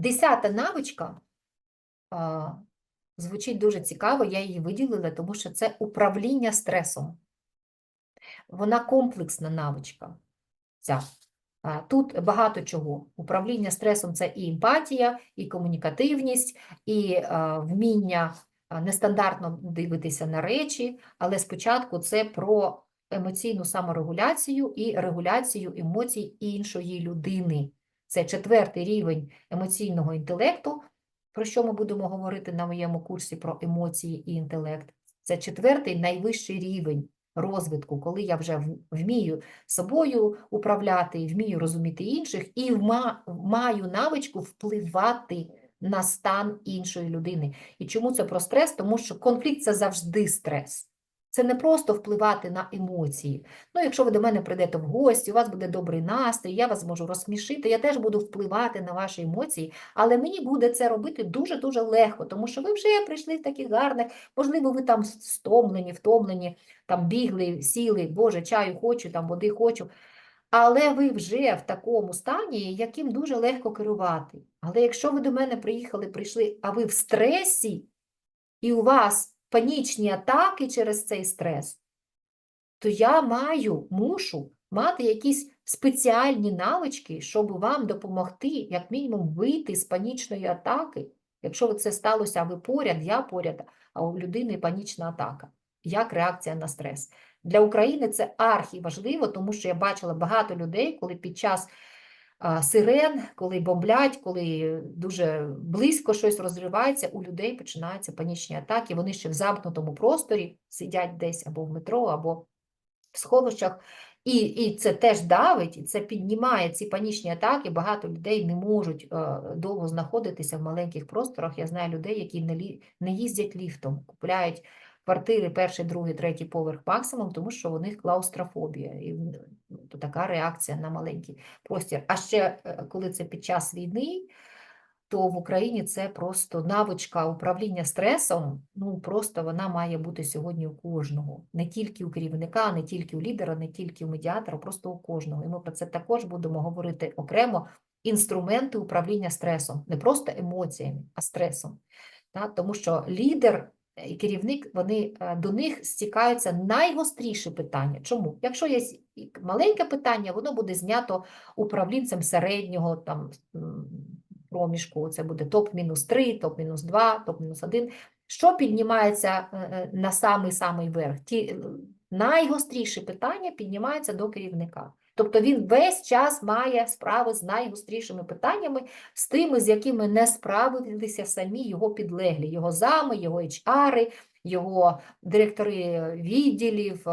Десята навичка а, звучить дуже цікаво, я її виділила, тому що це управління стресом. Вона комплексна навичка. Ця. Тут багато чого. Управління стресом це і емпатія, і комунікативність, і вміння нестандартно дивитися на речі, але спочатку це про емоційну саморегуляцію і регуляцію емоцій іншої людини. Це четвертий рівень емоційного інтелекту, про що ми будемо говорити на моєму курсі про емоції і інтелект. Це четвертий найвищий рівень розвитку, коли я вже вмію собою управляти, вмію розуміти інших і маю навичку впливати на стан іншої людини. І чому це про стрес? Тому що конфлікт це завжди стрес. Це не просто впливати на емоції. Ну, якщо ви до мене прийдете в гості, у вас буде добрий настрій, я вас можу розсмішити, я теж буду впливати на ваші емоції, але мені буде це робити дуже-дуже легко, тому що ви вже прийшли в таких гарних, можливо, ви там стомлені, втомлені, там бігли, сіли, Боже, чаю хочу, там води хочу. Але ви вже в такому стані, яким дуже легко керувати. Але якщо ви до мене приїхали, прийшли, а ви в стресі, і у вас панічні атаки через цей стрес, то я маю, мушу мати якісь спеціальні навички, щоб вам допомогти, як мінімум, вийти з панічної атаки. Якщо це сталося, а ви поряд, я поряд, а у людини панічна атака. Як реакція на стрес? Для України це архіважливо, тому що я бачила багато людей, коли під час сирен, коли бомблять, коли дуже близько щось розривається, у людей починаються панічні атаки. Вони ще в замкнутому просторі сидять десь або в метро, або в сховищах. І, і це теж давить, і це піднімає ці панічні атаки. Багато людей не можуть е, довго знаходитися в маленьких просторах. Я знаю людей, які не, лі, не їздять ліфтом, купляють квартири перший, другий, третій поверх максимум, тому що у них клаустрофобія. І то така реакція на маленький простір. А ще е, коли це під час війни, то в Україні це просто навичка управління стресом. Ну просто вона має бути сьогодні у кожного, не тільки у керівника, не тільки у лідера, не тільки у медіатора, просто у кожного. І ми про це також будемо говорити окремо. Інструменти управління стресом, не просто емоціями, а стресом. Тому що лідер і керівник, вони е, до них стікаються найгостріші питання. Чому? Якщо є маленьке питання, воно буде знято управлінцем середнього там проміжку. Це буде топ-мінус 3, топ-мінус 2, топ-мінус 1. Що піднімається е, е, на самий-самий верх? Ті е, найгостріші питання піднімаються до керівника. Тобто він весь час має справи з найгострішими питаннями, з тими, з якими не справилися самі його підлеглі, його зами, його HR, його директори відділів.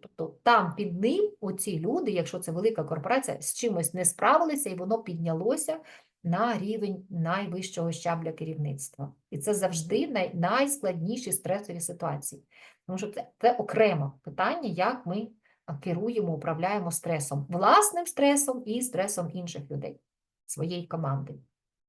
Тобто там під ним оці люди, якщо це велика корпорація, з чимось не справилися, і воно піднялося на рівень найвищого щабля керівництва. І це завжди най, найскладніші стресові ситуації. Тому що це, це окреме питання, як ми керуємо, управляємо стресом, власним стресом і стресом інших людей, своєї команди.